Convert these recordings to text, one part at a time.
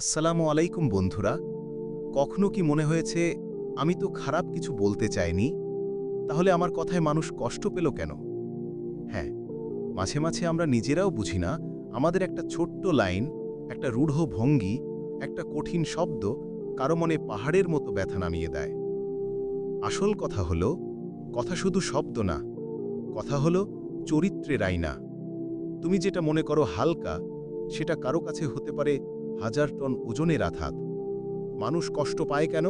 আসসালামু আলাইকুম বন্ধুরা। কখনো কি মনে হয়েছে আমি তো খারাপ কিছু বলতে চাইনি? তাহলে আমার কথায় মানুষ কষ্ট পেল কেন? হ্যাঁ মাঝে মাঝে আমরা নিজেরাও বুঝি না, আমাদের একটা ছোট্ট লাইন, একটা রূঢ় ভঙ্গি, একটা কঠিন শব্দ কারও মনে পাহাড়ের মতো ব্যথা নামিয়ে দেয়। আসল কথা হলো, কথা শুধু শব্দ না, কথা হলো চরিত্রের আইনা তুমি যেটা মনে করো হালকা, সেটা কারও কাছে হতে পারে হাজার টন ওজনের আঘাত। মানুষ কষ্ট পায় কেন?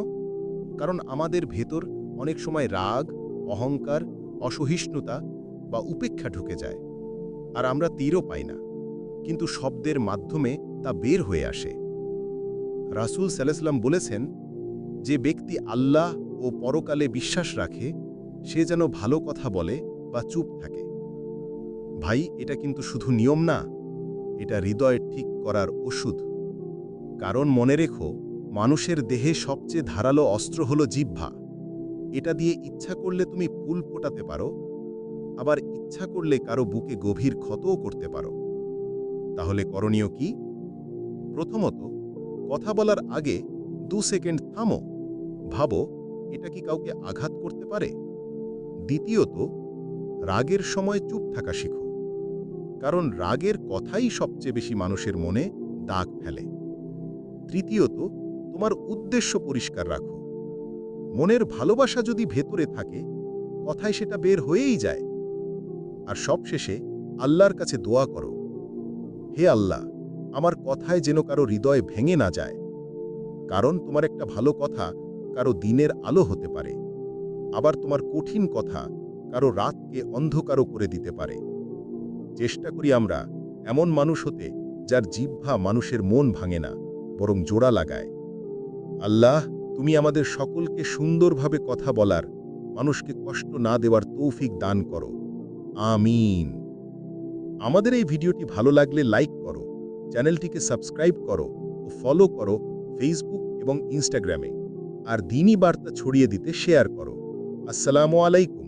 কারণ আমাদের ভেতর অনেক সময় রাগ, অহংকার, অসহিষ্ণুতা বা উপেক্ষা ঢুকে যায়, আর আমরা তীরও পাই না। কিন্তু শব্দের মাধ্যমে তা বের হয়ে আসে। রাসূল সাল্লাম বলেছেন, যে ব্যক্তি আল্লাহ ও পরকালে বিশ্বাস রাখে, সে যেন ভালো কথা বলে বা চুপ থাকে। ভাই, এটা কিন্তু শুধু নিয়ম না, এটা হৃদয় ঠিক করার ওষুধ। কারণ মনে রেখো, মানুষের দেহে সবচেয়ে ধারালো অস্ত্র হল জিহ্বা। এটা দিয়ে ইচ্ছা করলে তুমি ফুল ফোটাতে পারো, আবার ইচ্ছা করলে কারও বুকে গভীর ক্ষতও করতে পারো। তাহলে করণীয় কি? প্রথমত, কথা বলার আগে দু সেকেন্ড থামো, ভাবো, এটা কি কাউকে আঘাত করতে পারে? দ্বিতীয়ত, রাগের সময় চুপ থাকা শিখো, কারণ রাগের কথাই সবচেয়ে বেশি মানুষের মনে দাগ ফেলে। তৃতীয়ত, তোমার উদ্দেশ্য পরিষ্কার রাখো। মনের ভালোবাসা যদি ভেতরে থাকে, কথায় সেটা বের হয়েই যায়। আর সবশেষে আল্লাহর কাছে দোয়া করো। হে আল্লাহ, আমার কথায় যেন কারও হৃদয় ভেঙে না যায়। কারণ তোমার একটা ভালো কথা কারও দিনের আলো হতে পারে। আবার তোমার কঠিন কথা কারও রাতকে অন্ধকারও করে দিতে পারে। চেষ্টা করি আমরা এমন মানুষ হতে যার জিহ্বা মানুষের মন ভাঙে না। বরং জোড়া লাগায়। আল্লাহ, তুমি আমাদের সকলকে সুন্দরভাবে কথা বলার, মানুষকে কষ্ট না দেওয়ার তৌফিক দান করো। আমিন। আমাদের এই ভিডিওটি ভালো লাগলে লাইক করো, চ্যানেলটিকে সাবস্ক্রাইব করো ও ফলো করো ফেসবুক এবং ইনস্টাগ্রামে। আর দিনই বার্তা ছড়িয়ে দিতে শেয়ার করো। আসসালামু আলাইকুম।